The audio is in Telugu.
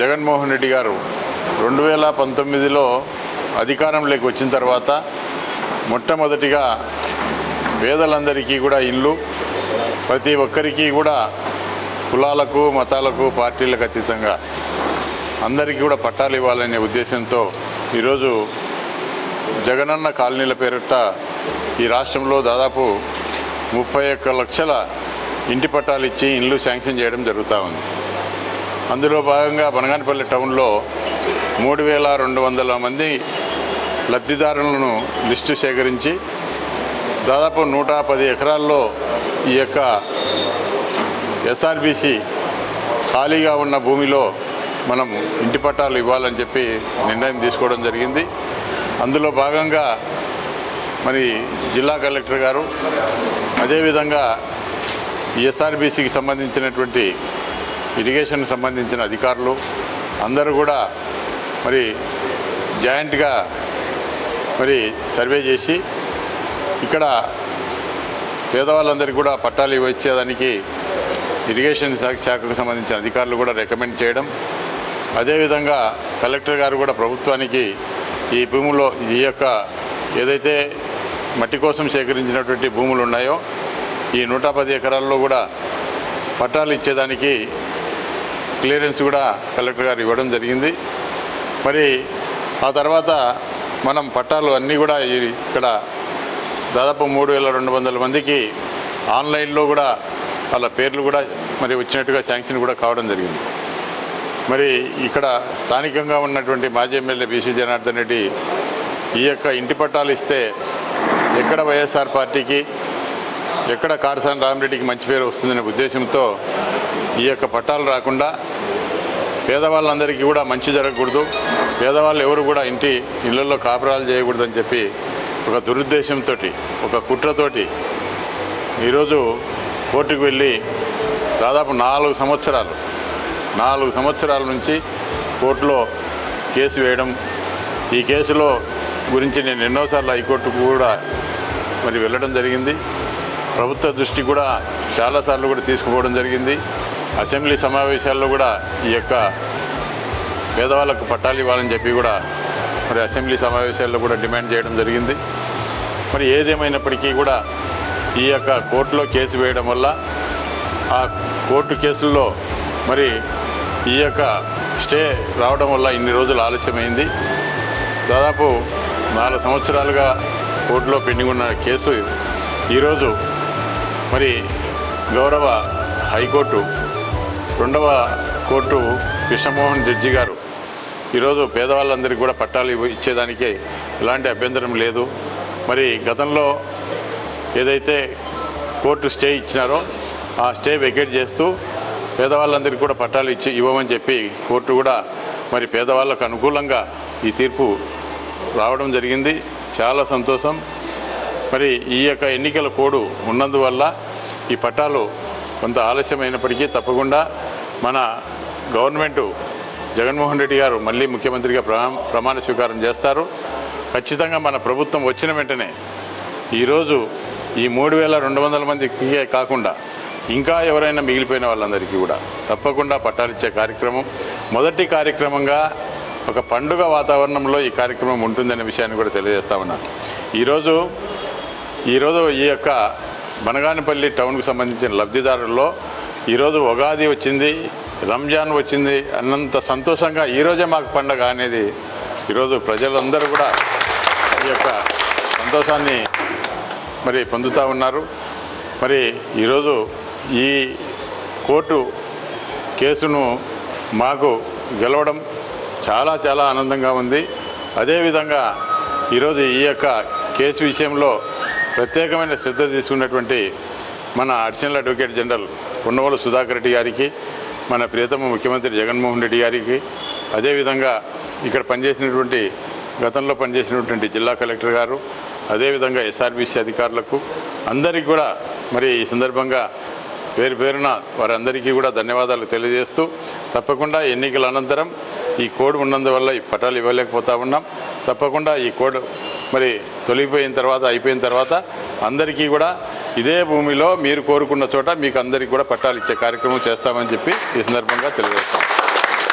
జగన్మోహన్ రెడ్డి గారు రెండు వేల పంతొమ్మిదిలో అధికారంలోకి వచ్చిన తర్వాత మొట్టమొదటిగా పేదలందరికీ కూడా ఇల్లు ప్రతి ఒక్కరికి కూడా కులాలకు మతాలకు పార్టీలకు అతీతంగా అందరికీ కూడా పట్టాలు ఇవ్వాలనే ఉద్దేశంతో ఈరోజు జగనన్న కాలనీల పేరిట ఈ రాష్ట్రంలో దాదాపు ముప్పై ఒక్క లక్షల ఇంటి పట్టాలు ఇచ్చి ఇల్లు శాంక్షన్ చేయడం జరుగుతూ ఉంది. అందులో భాగంగా బనగానపల్లి టౌన్లో మూడు వేల రెండు వందల మంది లబ్ధిదారులను లిస్టు సేకరించి దాదాపు నూట పది ఎకరాల్లో ఈ యొక్క ఎస్ఆర్బిసి ఖాళీగా ఉన్న భూమిలో మనం ఇంటి పట్టాలు ఇవ్వాలని చెప్పి నిర్ణయం తీసుకోవడం జరిగింది. అందులో భాగంగా మరి జిల్లా కలెక్టర్ గారు అదేవిధంగా ఈ ఎస్ఆర్బీసీకి సంబంధించినటువంటి ఇరిగేషన్ సంబంధించిన అధికారులు అందరూ కూడా మరి జాయింట్గా మరి సర్వే చేసి ఇక్కడ పేదవాళ్ళందరికీ కూడా పట్టాలు ఇవ్వచ్చేదానికి ఇరిగేషన్ శాఖ శాఖకు సంబంధించిన అధికారులు కూడా రికమెండ్ చేయడం. అదేవిధంగా కలెక్టర్ గారు కూడా ప్రభుత్వానికి ఈ భూములో ఈ యొక్క ఏదైతే మట్టి కోసం సేకరించినటువంటి భూములు ఉన్నాయో ఈ నూట పది ఎకరాల్లో కూడా పట్టాలు ఇచ్చేదానికి క్లియరెన్స్ కూడా కలెక్టర్ గారు ఇవ్వడం జరిగింది. మరి ఆ తర్వాత మనం పట్టాలు అన్నీ కూడా ఇక్కడ దాదాపు మూడు వేల రెండు వందల మందికి ఆన్లైన్లో కూడా వాళ్ళ పేర్లు కూడా మరి వచ్చినట్టుగా శాంక్షన్ కూడా కావడం జరిగింది. మరి ఇక్కడ స్థానికంగా ఉన్నటువంటి మాజీ ఎమ్మెల్యే బీసీ జనార్దన్ రెడ్డి ఈ యొక్క ఇంటి పట్టాలు ఇస్తే ఎక్కడ వైఎస్ఆర్ పార్టీకి ఎక్కడ కారసాని రామరెడ్డికి మంచి పేరు వస్తుందనే ఉద్దేశంతో ఈ యొక్క పట్టాలు రాకుండా పేదవాళ్ళందరికీ కూడా మంచి జరగకూడదు. పేదవాళ్ళు ఎవరు కూడా ఇంటి ఇళ్ళలో కాపురాలు చేయకూడదని చెప్పి ఒక దురుద్దేశంతో ఒక కుట్రతోటి ఈరోజు కోర్టుకు వెళ్ళి దాదాపు నాలుగు సంవత్సరాలు నాలుగు సంవత్సరాల నుంచి కోర్టులో కేసు వేయడం. ఈ కేసులో గురించి నేను ఎన్నోసార్లు హైకోర్టుకు కూడా మరి వెళ్ళడం జరిగింది. ప్రభుత్వ దృష్టి కూడా చాలాసార్లు కూడా తీసుకుపోవడం జరిగింది. అసెంబ్లీ సమావేశాల్లో కూడా ఈ యొక్క పేదవాళ్ళకు పట్టాలు ఇవ్వాలని చెప్పి కూడా మరి అసెంబ్లీ సమావేశాల్లో కూడా డిమాండ్ చేయడం జరిగింది. మరి ఏదేమైనప్పటికీ కూడా ఈ యొక్క కోర్టులో కేసు వేయడం వల్ల ఆ కోర్టు కేసుల్లో మరి ఈ యొక్క స్టే రావడం వల్ల ఇన్ని రోజులు ఆలస్యమైంది. దాదాపు నాలుగు సంవత్సరాలుగా కోర్టులో పెండింగ్ ఉన్న కేసు. ఈరోజు మరి గౌరవ హైకోర్టు రెండవ కోర్టు కృష్ణమోహన్ జడ్జి గారు. ఈరోజు పేదవాళ్ళందరికీ కూడా పట్టాలు ఇవ్వ- ఇచ్చేదానికి ఎలాంటి అభ్యంతరం లేదు. మరి గతంలో ఏదైతే కోర్టు స్టే ఇచ్చినారో ఆ స్టే వెకేట్ చేస్తూ పేదవాళ్ళందరికీ కూడా పట్టాలు ఇచ్చి ఇవ్వమని చెప్పి కోర్టు కూడా మరి పేదవాళ్ళకు అనుకూలంగా ఈ తీర్పు రావడం జరిగింది. చాలా సంతోషం. మరి ఈ యొక్క ఎన్నికల కోడ్ ఉన్నందువల్ల ఈ పట్టాలు కొంత ఆలస్యమైనప్పటికీ తప్పకుండా మన గవర్నమెంటు జగన్మోహన్ రెడ్డి గారు మళ్ళీ ముఖ్యమంత్రిగా ప్రమా ప్రమాణ స్వీకారం చేస్తారు. ఖచ్చితంగా మన ప్రభుత్వం వచ్చిన వెంటనే ఈరోజు ఈ మూడు వేల రెండు వందల మందికి కాకుండా ఇంకా ఎవరైనా మిగిలిపోయిన వాళ్ళందరికీ కూడా తప్పకుండా పట్టాలిచ్చే కార్యక్రమం. మొదటి కార్యక్రమంగా ఒక పండుగ వాతావరణంలో ఈ కార్యక్రమం ఉంటుందనే విషయాన్ని కూడా తెలియజేస్తా ఉన్నాను ఈరోజు ఈరోజు ఈ యొక్క బనగానపల్లి టౌన్కు సంబంధించిన లబ్ధిదారుల్లో ఈరోజు ఉగాది వచ్చింది రంజాన్ వచ్చింది అన్నంత సంతోషంగా ఈరోజే మాకు పండగ అనేది ఈరోజు ప్రజలందరూ కూడా ఈ యొక్క సంతోషాన్ని మరి పొందుతూ ఉన్నారు. మరి ఈరోజు ఈ కోర్టు కేసును మాకు గెలవడం చాలా చాలా ఆనందంగా ఉంది. అదేవిధంగా ఈరోజు ఈ యొక్క కేసు విషయంలో ప్రత్యేకమైన శ్రద్ధ తీసుకున్నటువంటి మన additional advocate general Unnavolu Sudhakar Reddy గారికి మన ప్రియతమ ముఖ్యమంత్రి జగన్మోహన్ రెడ్డి గారికి అదేవిధంగా ఇక్కడ పనిచేసినటువంటి గతంలో పనిచేసినటువంటి జిల్లా కలెక్టర్ గారు అదేవిధంగా ఎస్ఆర్బీసీ అధికారులకు అందరికీ కూడా మరి ఈ సందర్భంగా పేరు పేరున వారందరికీ కూడా ధన్యవాదాలు తెలియజేస్తూ తప్పకుండా ఎన్నికల అనంతరం ఈ కోడ్ ఉన్నందువల్ల ఈ పటాలు ఇవ్వలేకపోతా ఉన్నాం. తప్పకుండా ఈ కోడ్ మరి తొలగిపోయిన తర్వాత అయిపోయిన తర్వాత అందరికీ కూడా ఇదే భూమిలో మీరు కోరుకున్న చోట మీకు అందరికీ కూడా పట్టాలు ఇచ్చే కార్యక్రమం చేస్తామని చెప్పి ఈ సందర్భంగా తెలియజేస్తాం.